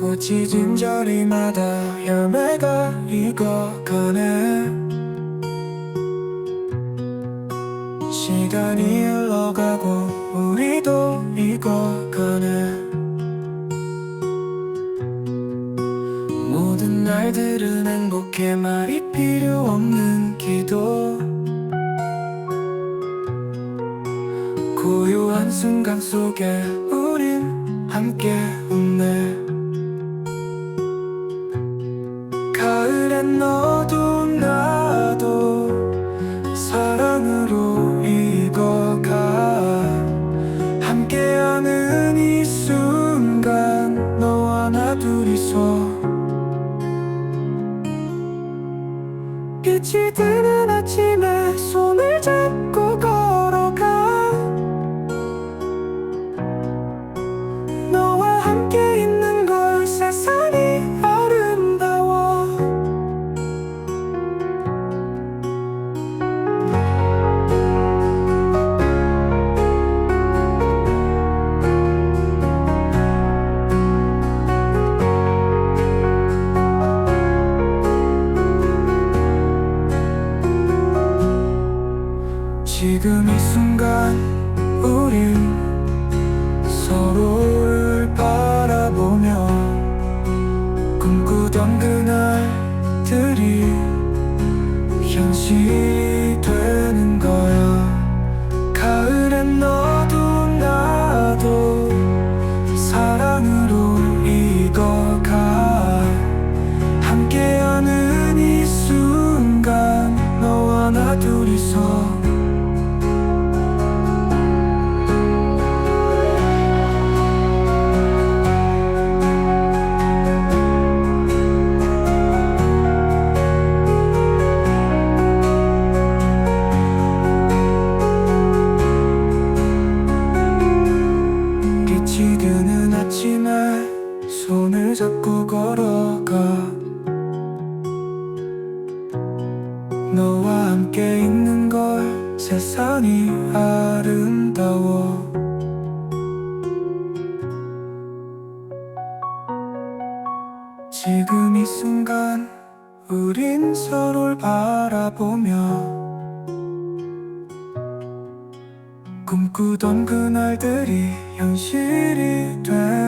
마치 진저리마다 열매가 익어가네. 시간이 흘러가고 우리도 익어가네. 모든 날들은 행복해 말이 필요 없는 기도. 고요한 순간 속에 우린 함께 웃네 가을엔 너도 나도 사랑으로 익어가. 함께하는 이 순간 너와 나 둘이서 빛이 드는 아침에 지금 이 순간 우린 걸어가. 너와 함께 있는 걸 세상이 아름다워. 지금 이 순간 우린 서로를 바라보며 꿈꾸던 그날들이 현실이 되